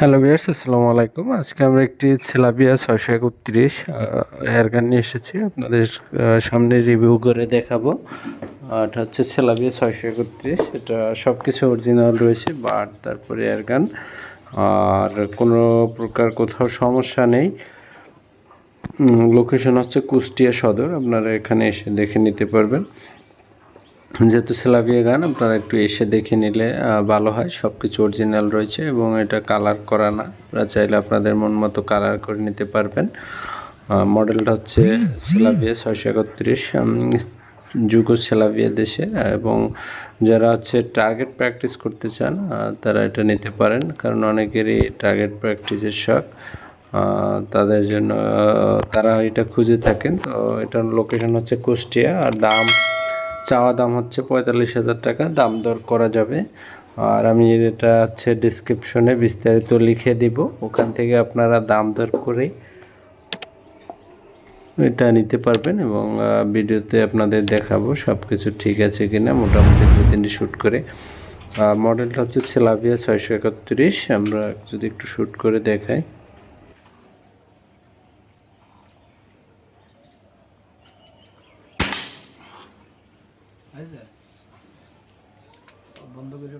Hello বিয়ার্স আসসালামু আলাইকুম আজকে আমরা একটি ছেলাবিয়া ছয়শো একত্রিশ এয়ারগান নিয়ে এসেছি। আপনাদের সামনে রিভিউ করে দেখাবো। এটা হচ্ছে ছেলাবিয়া ছয়শো একত্রিশ, এটা সব কিছু অরিজিনাল রয়েছে বাট তারপরে এয়ারগান আর কোনো প্রকার কোথাও সমস্যা নেই। লোকেশন হচ্ছে কুষ্টিয়া সদর, আপনারা এখানে এসে দেখে নিতে পারবেন। যেহেতু সেলাভিয়া গান, আপনারা একটু এসে দেখে নিলে ভালো হয়। সব কিছু অরিজিনাল রয়েছে এবং এটা কালার করা না। আপনারা চাইলে আপনাদের মন মতো কালার করে নিতে পারবেন। মডেলটা হচ্ছে সেলাভিয়া ছয়শো একত্রিশ যুগো সেলাভিয়া দেশে। এবং যারা হচ্ছে টার্গেট প্র্যাকটিস করতে চান তারা এটা নিতে পারেন। কারণ অনেকেরই টার্গেট প্র্যাকটিসের শখ। তাদের জন্য তারা এটা খুঁজে থাকেন। তো এটার লোকেশন হচ্ছে কুষ্টিয়া। আর দাম চাওয়া দাম হচ্ছে পঁয়তাল্লিশ হাজার টাকা, দাম দর করা যাবে। আর আমি এটা হচ্ছে ডিসক্রিপশনে বিস্তারিত লিখে দিব, ওখান থেকে আপনারা দাম দর করে এটা নিতে পারবেন এবং ভিডিওতে আপনাদের দেখাবো সব কিছু ঠিক আছে কিনা, মোটামুটি দু তিনটি শ্যুট করে। মডেলটা হচ্ছে ছেলাভিয়া ছয়শো একত্রিশ, আমরা যদি একটু শ্যুট করে দেখাই। বন্ধ করে